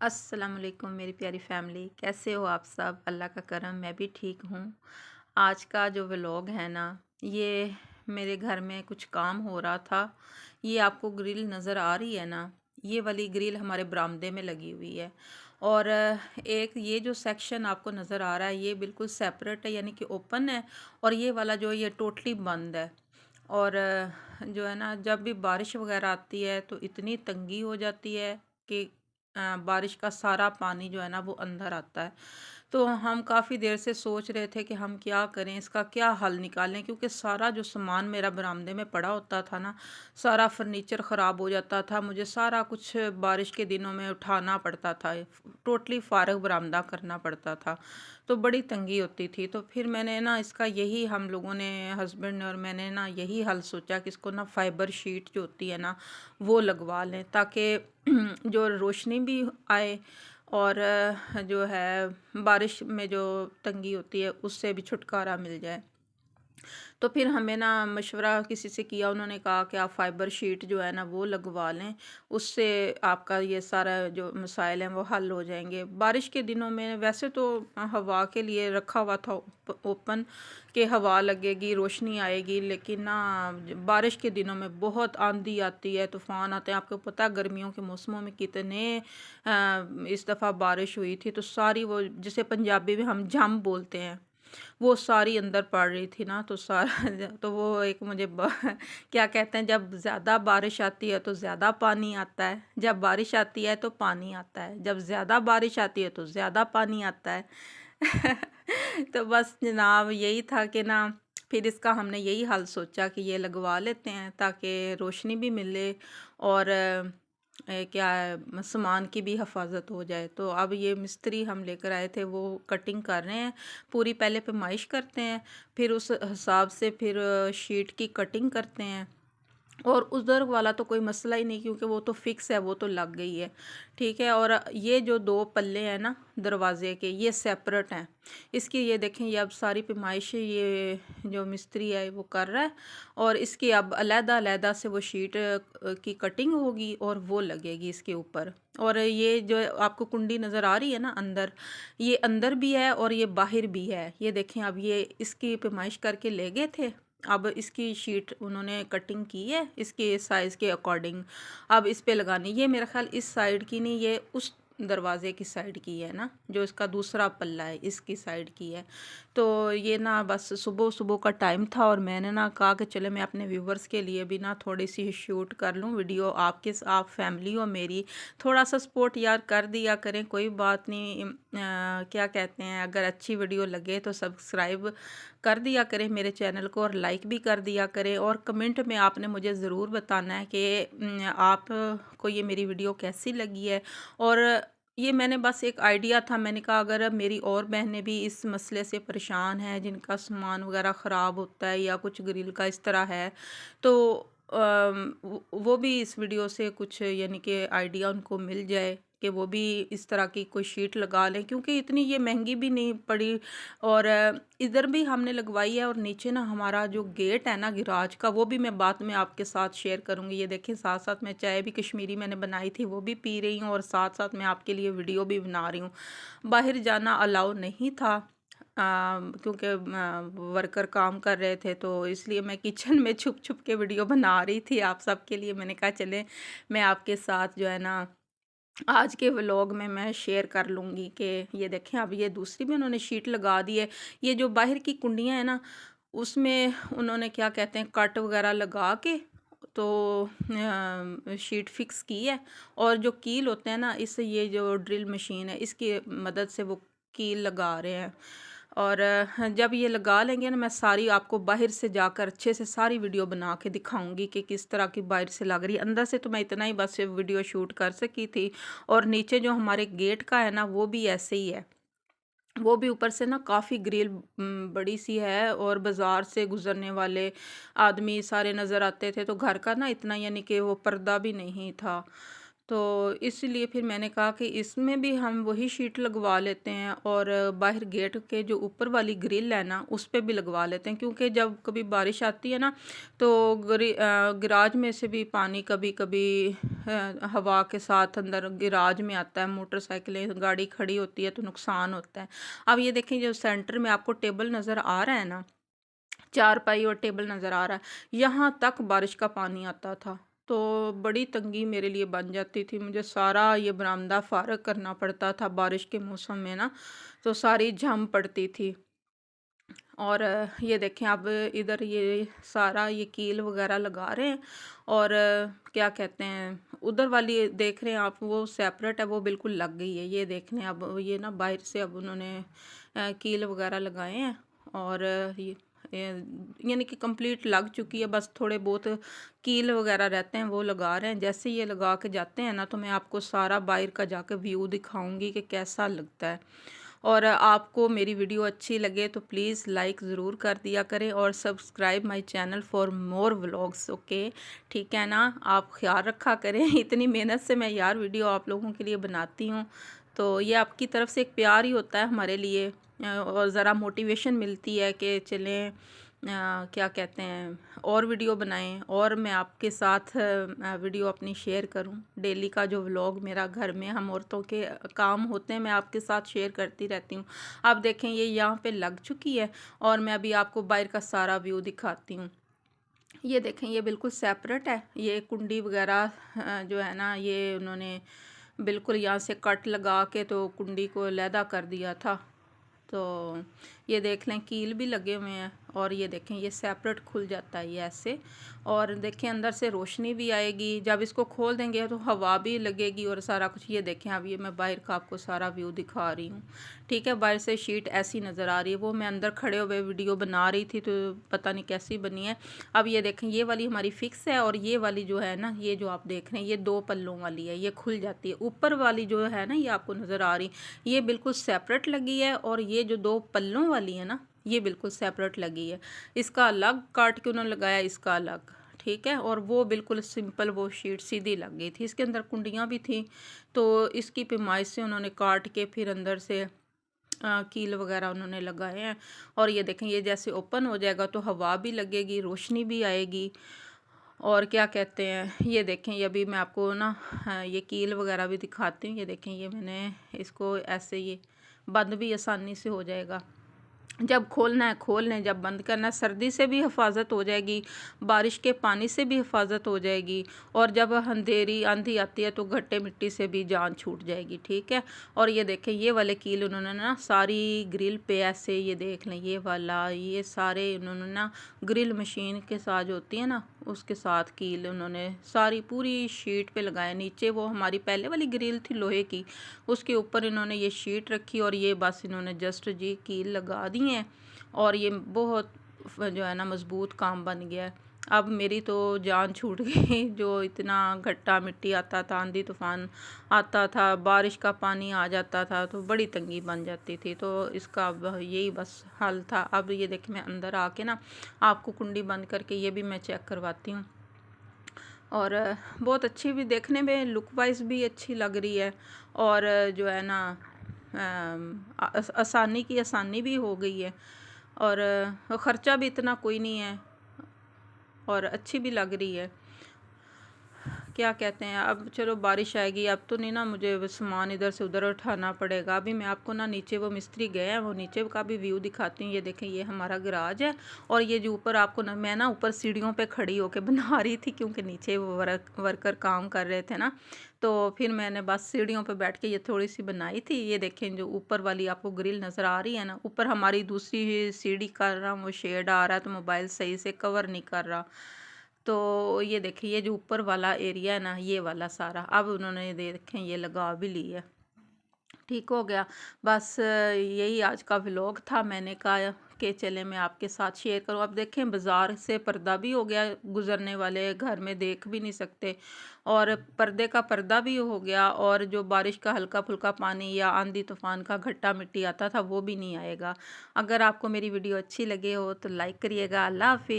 अस्सलाम वालेकुम मेरी प्यारी फैमिली। कैसे हो आप सब? अल्लाह का करम, मैं भी ठीक हूँ। आज का जो व्लॉग है ना, ये मेरे घर में कुछ काम हो रहा था। ये आपको ग्रिल नज़र आ रही है ना, ये वाली ग्रिल हमारे बरामदे में लगी हुई है। और एक ये जो सेक्शन आपको नज़र आ रहा है, ये बिल्कुल सेपरेट है, यानी कि ओपन है, और ये वाला जो ये टोटली बंद है। और जो है ना, जब भी बारिश वगैरह आती है तो इतनी तंगी हो जाती है कि बारिश का सारा पानी जो है ना वो अंदर आता है। तो हम काफ़ी देर से सोच रहे थे कि हम क्या करें, इसका क्या हल निकालें, क्योंकि सारा जो सामान मेरा बरामदे में पड़ा होता था ना, सारा फर्नीचर ख़राब हो जाता था, मुझे सारा कुछ बारिश के दिनों में उठाना पड़ता था, टोटली फ़ारग बरामदा करना पड़ता था तो बड़ी तंगी होती थी। तो फिर मैंने ना इसका यही हम लोगों ने, हस्बैंड ने और मैंने ना यही हल सोचा कि इसको ना फाइबर शीट जो होती है ना, वो लगवा लें, ताकि जो रोशनी भी आए और जो है बारिश में जो तंगी होती है उससे भी छुटकारा मिल जाए। तो फिर हमें ना मशवरा किसी से किया, उन्होंने कहा कि आप फाइबर शीट जो है ना वो लगवा लें। उससे आपका ये सारा जो मसाइल हैं वो हल हो जाएँगे। बारिश के दिनों में वैसे तो हवा के लिए रखा हुआ था ओपन कि हवा लगेगी, रोशनी आएगी, लेकिन ना बारिश के दिनों में बहुत आंधी आती है, तूफ़ान आते हैं। आपको पता गर्मियों के मौसमों में कितने इस दफ़ा बारिश हुई थी तो सारी वो जिसे पंजाबी में हम जम बोलते हैं। वो सारी अंदर पड़ रही थी ना तो सारा तो वो एक मुझे क्या कहते हैं, जब ज़्यादा बारिश आती है तो ज़्यादा पानी आता है, जब बारिश आती है तो पानी आता है, जब ज़्यादा बारिश आती है तो ज़्यादा पानी आता है। तो बस जनाब यही था कि ना, फिर इसका हमने यही हल सोचा कि ये लगवा लेते हैं ताकि रोशनी भी मिले और क्या है सामान की भी हफाजत हो जाए। तो अब ये मिस्त्री हम लेकर आए थे, वो कटिंग कर रहे हैं। पूरी पहले पेमाइश करते हैं, फिर उस हिसाब से फिर शीट की कटिंग करते हैं। और उधर वाला तो कोई मसला ही नहीं क्योंकि वो तो फिक्स है, वो तो लग गई है। ठीक है, और ये जो दो पल्ले हैं ना दरवाज़े के, ये सेपरेट हैं। इसकी ये देखें, ये अब सारी पैमाइश, ये जो मिस्त्री है, वो कर रहा है और इसकी अब अलहदा अलहदा से वो शीट की कटिंग होगी और वो लगेगी इसके ऊपर। और ये जो आपको कुंडी नज़र आ रही है ना अंदर, ये अंदर भी है और ये बाहर भी है। ये देखें, अब ये इसकी पैमाइश करके ले गए थे। अब इसकी शीट उन्होंने कटिंग की है, इसके साइज़ के अकॉर्डिंग अब इस पे लगानी। ये मेरा ख्याल इस साइड की नहीं, ये उस दरवाज़े की साइड की है ना जो इसका दूसरा पल्ला है इसकी साइड की है। तो ये ना बस सुबह सुबह का टाइम था और मैंने ना कहा कि चले मैं अपने व्यूवर्स के लिए भी ना थोड़ी सी शूट कर लूँ वीडियो आपके आप फैमिली हो मेरी थोड़ा सा सपोर्ट यार कर दिया करें कोई बात नहीं आ, क्या कहते हैं अगर अच्छी वीडियो लगे तो सब्सक्राइब कर दिया करें मेरे चैनल को और लाइक भी कर दिया करें और कमेंट में आपने मुझे ज़रूर बताना है कि आप को ये मेरी वीडियो कैसी लगी है और ये मैंने बस एक आइडिया था, मैंने कहा अगर मेरी और बहनें भी इस मसले से परेशान हैं, जिनका सामान वगैरह ख़राब होता है या कुछ ग्रिल का इस तरह है तो वो भी इस वीडियो से कुछ यानी कि आइडिया उनको मिल जाए। कि वो भी इस तरह की कोई शीट लगा लें, क्योंकि इतनी ये महँगी भी नहीं पड़ी। और इधर भी हमने लगवाई है और नीचे ना हमारा जो गेट है ना गिराज का, वो भी मैं बाद में आपके साथ शेयर करूँगी। ये देखें साथ साथ मैं चाय भी कश्मीरी मैंने बनाई थी, वो भी पी रही हूँ और साथ साथ मैं आपके लिए वीडियो भी बना रही हूँ। बाहर जाना अलाउ नहीं था क्योंकि वर्कर काम कर रहे थे तो इसलिए मैं किचन में छुप छुप के वीडियो बना रही थी। आप सबके लिए मैंने कहा, चले, मैं आपके साथ जो है ना आज के व्लॉग में मैं शेयर कर लूँगी कि ये देखें, अब ये दूसरी भी उन्होंने शीट लगा दी है। ये जो बाहर की कुंडियाँ हैं ना, उसमें उन्होंने क्या कहते हैं कट वगैरह लगा के तो शीट फिक्स की है। और जो कील होते हैं ना इससे ये जो ड्रिल मशीन है, इसकी मदद से वो कील लगा रहे हैं। और जब ये लगा लेंगे ना, मैं सारी आपको बाहर से जाकर अच्छे से सारी वीडियो बना के दिखाऊँगी कि किस तरह की बाहर से लग रही है। अंदर से तो मैं इतना ही बस वीडियो शूट कर सकी थी और नीचे जो हमारे गेट का है ना, वो भी ऐसे ही है। वो भी ऊपर से ना काफ़ी ग्रिल बड़ी सी है और बाज़ार से गुज़रने वाले आदमी सारे नज़र आते थे तो घर का ना इतना यानी कि वो पर्दा भी नहीं था। तो इसलिए फिर मैंने कहा कि इसमें भी हम वही शीट लगवा लेते हैं और बाहर गेट के जो ऊपर वाली ग्रिल है ना, उस पर भी लगवा लेते हैं। क्योंकि जब कभी बारिश आती है ना तो गिराज में से भी पानी कभी कभी हवा के साथ अंदर गिराज में आता है। मोटरसाइकिलें, गाड़ी खड़ी होती है तो नुकसान होता है। अब ये देखें, जो सेंटर में आपको टेबल नज़र आ रहा है ना चार पाई और टेबल नज़र आ रहा है, यहाँ तक बारिश का पानी आता था। तो बड़ी तंगी मेरे लिए बन जाती थी। मुझे सारा ये बरामदा फ़ारग करना पड़ता था बारिश के मौसम में ना तो सारी जम पड़ती थी। और ये देखें, अब इधर ये सारा ये कील वगैरह लगा रहे हैं और क्या कहते हैं, उधर वाली देख रहे हैं आप, वो सेपरेट है, वो बिल्कुल लग गई है। ये देख रहे हैं अब ये ना बाहर से अब उन्होंने कील वगैरह लगाए हैं और ये यानी कि कंप्लीट लग चुकी है, बस थोड़े बहुत कील वगैरह रहते हैं, वो लगा रहे हैं। जैसे ये लगा के जाते हैं ना तो मैं आपको सारा बाहर का जाकर व्यू दिखाऊँगी कि कैसा लगता है। और आपको मेरी वीडियो अच्छी लगे तो प्लीज़ लाइक ज़रूर कर दिया करें और subscribe my channel for more vlogs okay ठीक है ना? आप ख्याल रखा करें। इतनी मेहनत से मैं यार वीडियो आप लोगों के लिए बनाती हूँ। तो ये आपकी तरफ़ से एक प्यार ही होता है हमारे लिए। और ज़रा मोटिवेशन मिलती है कि चलें क्या कहते हैं, और वीडियो बनाएँ और मैं आपके साथ वीडियो अपनी शेयर करूँ। डेली का जो व्लॉग मेरा घर में हम औरतों के काम होते हैं, मैं आपके साथ शेयर करती रहती हूँ। आप देखें, ये यहाँ पे लग चुकी है और मैं अभी आपको बाहर का सारा व्यू दिखाती हूँ। ये देखें, ये बिल्कुल सेपरेट है। ये कुंडी वगैरह जो है ना, ये उन्होंने बिल्कुल यहाँ से कट लगा के तो कुंडी को लैदा कर दिया था। तो ये देख लें, कील भी लगे हुए हैं और ये देखें, ये सेपरेट खुल जाता है ये ऐसे। और देखें, अंदर से रोशनी भी आएगी। जब इसको खोल देंगे तो हवा भी लगेगी और सारा कुछ। ये देखें, अब ये मैं बाहर का आपको सारा व्यू दिखा रही हूँ। ठीक है, बाहर से शीट ऐसी नज़र आ रही है। वो मैं अंदर खड़े हुए वीडियो बना रही थी तो पता नहीं कैसी बनी है। अब ये देखें, ये वाली हमारी फ़िक्स है और ये वाली जो है ना, ये जो आप देख रहे हैं, ये दो पल्लों वाली है। ये खुल जाती है। ऊपर वाली जो है ना, ये आपको नज़र आ रही ये बिल्कुल सेपरेट लगी है और ये जो दो पल्लों वाली है ना ये बिल्कुल सेपरेट लगी है। इसका अलग काट के उन्होंने लगाया इसका अलग ठीक है? और वो बिल्कुल सिंपल वो शीट सीधी लग गई थी। इसके अंदर कुंडियाँ भी थी तो इसकी पैमाइश से उन्होंने काट के फिर अंदर से आ, कील वगैरह उन्होंने लगाए हैं। और ये देखें ये जैसे ओपन हो जाएगा तो हवा भी लगेगी रोशनी भी आएगी। और क्या कहते हैं ये देखें ये अभी मैं आपको ना ये कील वगैरह भी दिखाती हूँ। ये देखें ये मैंने इसको ऐसे ये बंद भी आसानी से हो जाएगा। जब खोलना है खोल लें जब बंद करना है, सर्दी से भी हिफाजत हो जाएगी, बारिश के पानी से भी हिफाजत हो जाएगी और जब अंधेरी, आंधी आती है तो घट्टे मिट्टी से भी जान छूट जाएगी, ठीक है? और ये देखें, ये वाले कील उन्होंने ना सारी ग्रिल पे ऐसे, ये देख लें, ये वाला, ये सारे उन्होंने ना ग्रिल मशीन के साथ होती है ना उसके साथ कील उन्होंने सारी पूरी शीट पे लगाए नीचे वो हमारी पहले वाली ग्रिल थी लोहे की। उसके ऊपर इन्होंने ये शीट रखी और ये बस इन्होंने जस्ट जी कील लगा दी हैं और ये बहुत जो है ना मज़बूत काम बन गया है। अब मेरी तो जान छूट गई। जो इतना घट्टा मिट्टी आता था, आंधी तूफ़ान आता था, बारिश का पानी आ जाता था तो बड़ी तंगी बन जाती थी। तो इसका अब यही बस हल था। अब ये देखिए, मैं अंदर आके ना आपको कुंडी बंद करके ये भी मैं चेक करवाती हूँ। और बहुत अच्छी भी देखने में लुक वाइज भी अच्छी लग रही है। और जो है ना आसानी की आसानी भी हो गई है। और ख़र्चा भी इतना कोई नहीं है। और अच्छी भी लग रही है। क्या कहते हैं? अब चलो बारिश आएगी, अब तो नहीं ना मुझे सामान इधर से उधर उठाना पड़ेगा। अभी मैं आपको ना नीचे वो मिस्त्री गए हैं, वो नीचे का भी व्यू दिखाती हूँ। ये देखें, ये हमारा गराज है और ये जो ऊपर आपको ना, मैं ना ऊपर सीढ़ियों पे खड़ी होकर बना रही थी क्योंकि नीचे वो वर्क, वर्कर काम कर रहे थे ना। तो फिर मैंने बस सीढ़ियों पर बैठ के ये थोड़ी सी बनाई थी। ये देखें, जो ऊपर वाली आपको ग्रिल नज़र आ रही है ना, ऊपर हमारी दूसरी सीढ़ी कर रहा वो शेड आ रहा है तो मोबाइल सही से कवर नहीं कर रहा। तो ये देखिए, ये जो ऊपर वाला एरिया है ना, ये वाला सारा, अब उन्होंने देखें, ये लगा भी ली है ठीक हो गया। बस यही आज का व्लॉग था। मैंने कहा कि चले, मैं आपके साथ शेयर करूँ। अब देखें, बाज़ार से पर्दा भी हो गया, गुज़रने वाले घर में देख भी नहीं सकते। और पर्दे का पर्दा भी हो गया, और जो बारिश का हल्का फुल्का पानी या आंधी तूफ़ान का घट्टा मिट्टी आता था, वो भी नहीं आएगा। अगर आपको मेरी वीडियो अच्छी लगे हो तो लाइक करिएगा। अल्लाह हाफि